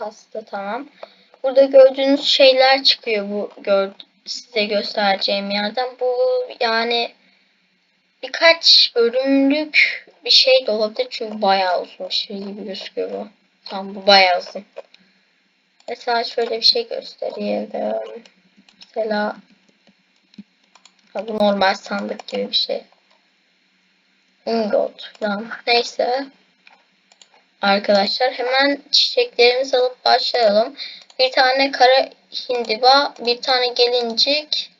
kastı tamam. Burada gördüğünüz şeyler çıkıyor bu gör, size göstereceğim yerden. Bu yani birkaç bölümlük bir şey de olabilir çünkü bayağı uzun şey gibi gözüküyor bu. Tamam bu bayağı uzun. Mesela şöyle bir şey göstereyim. Mesela ha, bu normal sandık gibi bir şey. Ingot falan. Neyse. Arkadaşlar hemen çiçeklerimizi alıp başlayalım. Bir tane kara hindiba, bir tane gelincik.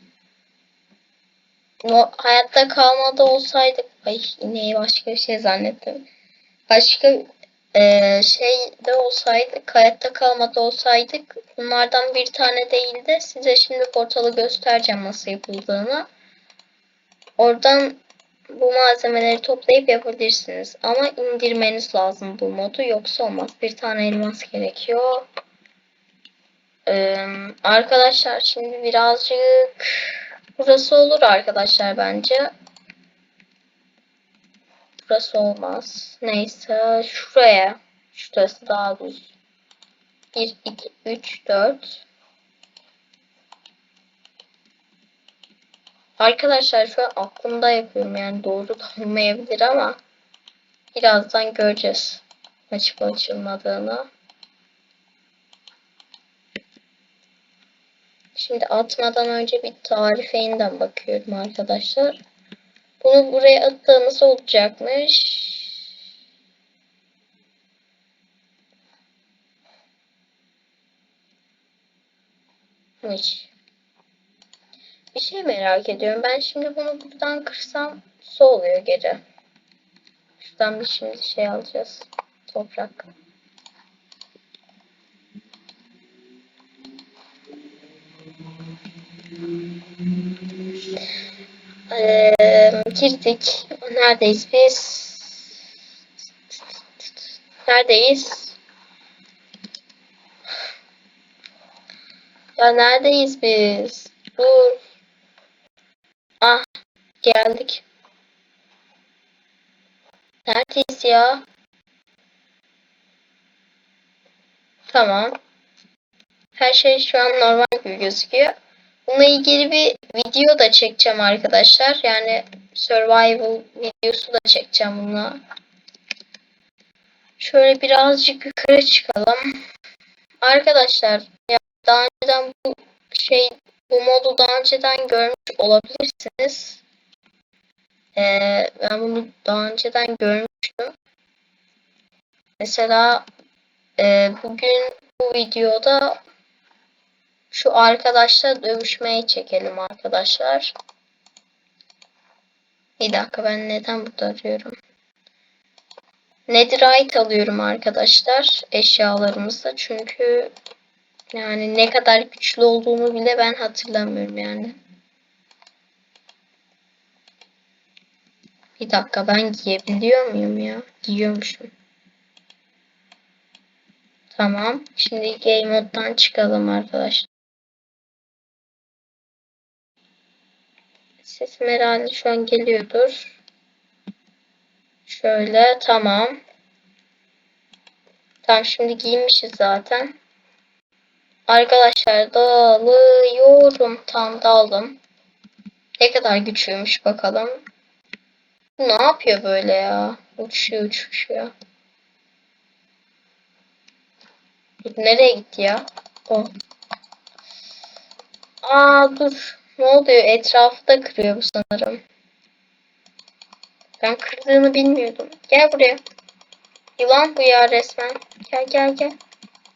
No, hayatta kalmada olsaydık, ay ineği başka bir şey zannettim. Başka e, şey de olsaydık, hayatta kalmada olsaydık bunlardan bir tane değil de size şimdi portalı göstereceğim nasıl yapıldığını. Oradan bu malzemeleri toplayıp yapabilirsiniz. Ama indirmeniz lazım bu modu yoksa olmaz. Bir tane elmas gerekiyor. Ee, arkadaşlar şimdi birazcık burası olur arkadaşlar bence. Burası olmaz. Neyse şuraya. Şurası daha düz. 1, 2, 3, 4. Arkadaşlar şu an aklımda yapıyorum yani doğru da olmayabilir ama birazdan göreceğiz açıp açılmadığını. Şimdi atmadan önce bir tarife yeniden bakıyorum arkadaşlar. Bunu buraya attığımız olacakmış. Hiç. Bir şey merak ediyorum. Ben şimdi bunu buradan kırsam su oluyor geri. Şuradan bir şimdi şey alacağız. Toprak. Ee, girdik. Neredeyiz biz? Neredeyiz? Ya neredeyiz biz? Dur. Geldik. Neredeyiz ya? Tamam. Her şey şu an normal gibi gözüküyor. Bununla ilgili bir video da çekeceğim arkadaşlar. Yani survival videosu da çekeceğim bununla. Şöyle birazcık yukarı çıkalım. Arkadaşlar ya daha önceden bu şey bu modu daha önceden görmüş olabilirsiniz. Ee, ben bunu daha önceden görmüştüm. Mesela e, bugün bu videoda şu arkadaşla dövüşmeye çekelim arkadaşlar. Bir dakika ben neden burada arıyorum? Netherite alıyorum arkadaşlar eşyalarımızda çünkü yani ne kadar güçlü olduğumu bile ben hatırlamıyorum yani. Bir dakika ben giyebiliyor muyum ya? Giyiyormuşum. Tamam. Şimdi game moddan çıkalım arkadaşlar. Sesim herhalde şu an geliyordur. Şöyle tamam. Tamam şimdi giymişiz zaten. Arkadaşlar dalıyorum. Tam daldım. Ne kadar güçlüymüş bakalım. Bu ne yapıyor böyle ya? Uçuyor uçuşuyor. Nereye gitti ya? O. Aa dur. Ne oluyor? Etrafı da kırıyor bu sanırım. Ben kırdığını bilmiyordum. Gel buraya. Yılan bu ya resmen. Gel gel gel.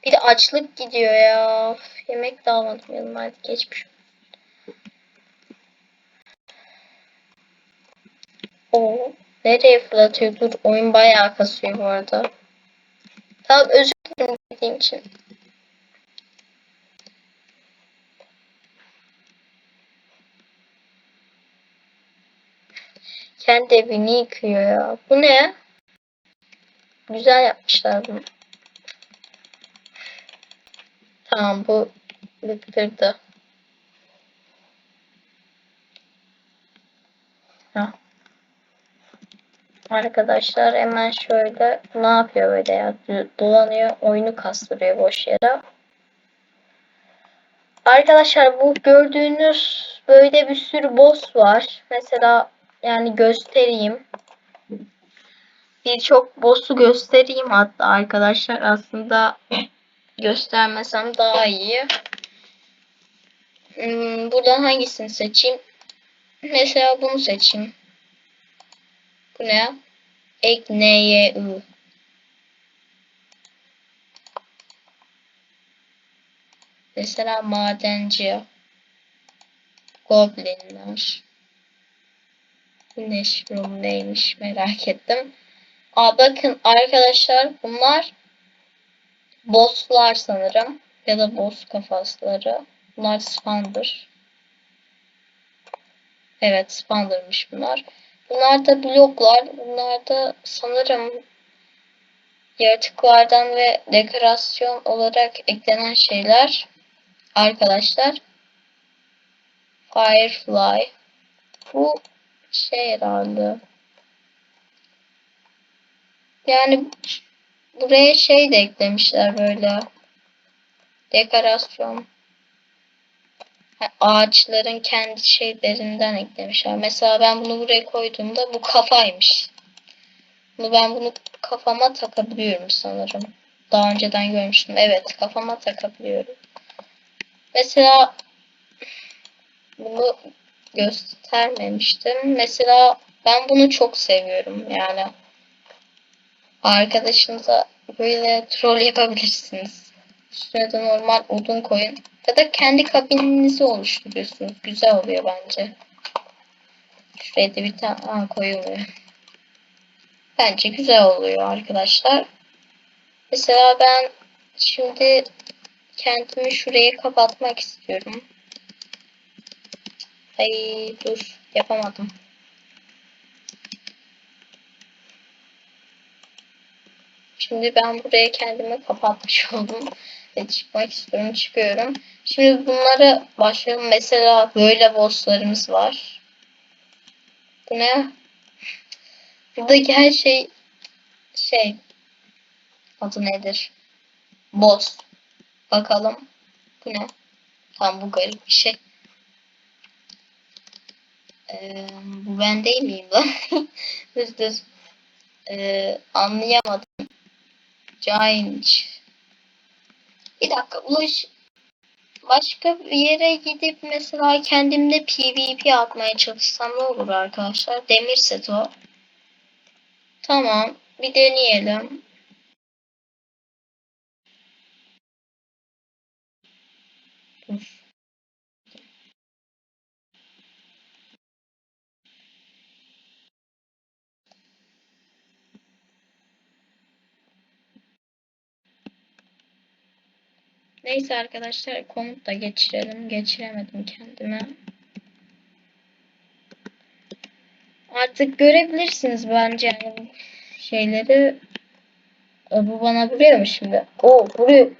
Bir de açlık gidiyor ya. Of, yemek de almadım yanıma. Hadi geçmiş. O nereye fırlatıyor? Dur oyun bayağı kasıyor bu arada. Tamam özür dilerim dediğim için. Kendi evini yıkıyor ya. Bu ne? Güzel yapmışlar bunu. Tamam bu bıktırdı. Arkadaşlar hemen şöyle ne yapıyor böyle ya dolanıyor oyunu kastırıyor boş yere. Arkadaşlar bu gördüğünüz böyle bir sürü boss var. Mesela yani göstereyim. Birçok boss'u göstereyim hatta arkadaşlar aslında göstermesem daha iyi. Hmm, buradan hangisini seçeyim? Mesela bunu seçeyim. Bu ne? Ek I. Mesela madenci. Goblinler. Güneş Room neymiş merak ettim. Aa bakın arkadaşlar bunlar bosslar sanırım. Ya da boss kafasları. Bunlar Spander. Evet Spander'mış bunlar. Bunlar da bloklar. Bunlar da sanırım yaratıklardan ve dekorasyon olarak eklenen şeyler. Arkadaşlar. Firefly. Bu şey herhalde. Yani buraya şey de eklemişler böyle. Dekorasyon. Ağaçların kendi şeylerinden eklemişler. Mesela ben bunu buraya koyduğumda bu kafaymış. Bunu ben bunu kafama takabiliyorum sanırım. Daha önceden görmüştüm. Evet kafama takabiliyorum. Mesela bunu göstermemiştim. Mesela ben bunu çok seviyorum yani. Arkadaşınıza böyle troll yapabilirsiniz. Üstüne de normal odun koyun. Ya da kendi kabininizi oluşturuyorsunuz. Güzel oluyor bence. Şuraya da bir tane Aa, koyuluyor. Bence güzel oluyor arkadaşlar. Mesela ben şimdi kendimi şuraya kapatmak istiyorum. Ay dur yapamadım. Şimdi ben buraya kendimi kapatmış oldum. Ve çıkmak istiyorum. Çıkıyorum. Şimdi bunları başlayalım. Mesela böyle bosslarımız var. Bu ne? Buradaki her şey şey adı nedir? Boss. Bakalım. Bu ne? Tam bu garip bir şey. Ee, bu ben değil miyim lan? düz düz. Ee, anlayamadım. Giant. Bir dakika ulaş. Başka bir yere gidip mesela kendimde PvP atmaya çalışsam ne olur arkadaşlar? Demir set o. Tamam. Bir deneyelim. Neyse arkadaşlar komut da geçirelim. Geçiremedim kendime. Artık görebilirsiniz bence yani şeyleri. Bu bana vuruyor mu şimdi? O vuruyor.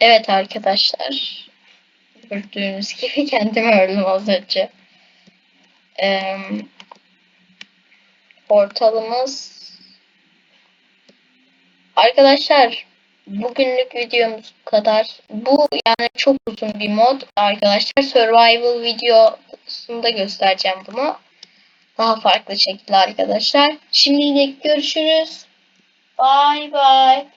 Evet arkadaşlar. Gördüğünüz gibi kendimi öldüm az önce. Ee, portalımız Arkadaşlar bugünlük videomuz bu kadar. Bu yani çok uzun bir mod arkadaşlar. Survival videosunda göstereceğim bunu. Daha farklı şekilde arkadaşlar. Şimdilik görüşürüz. Bye bye.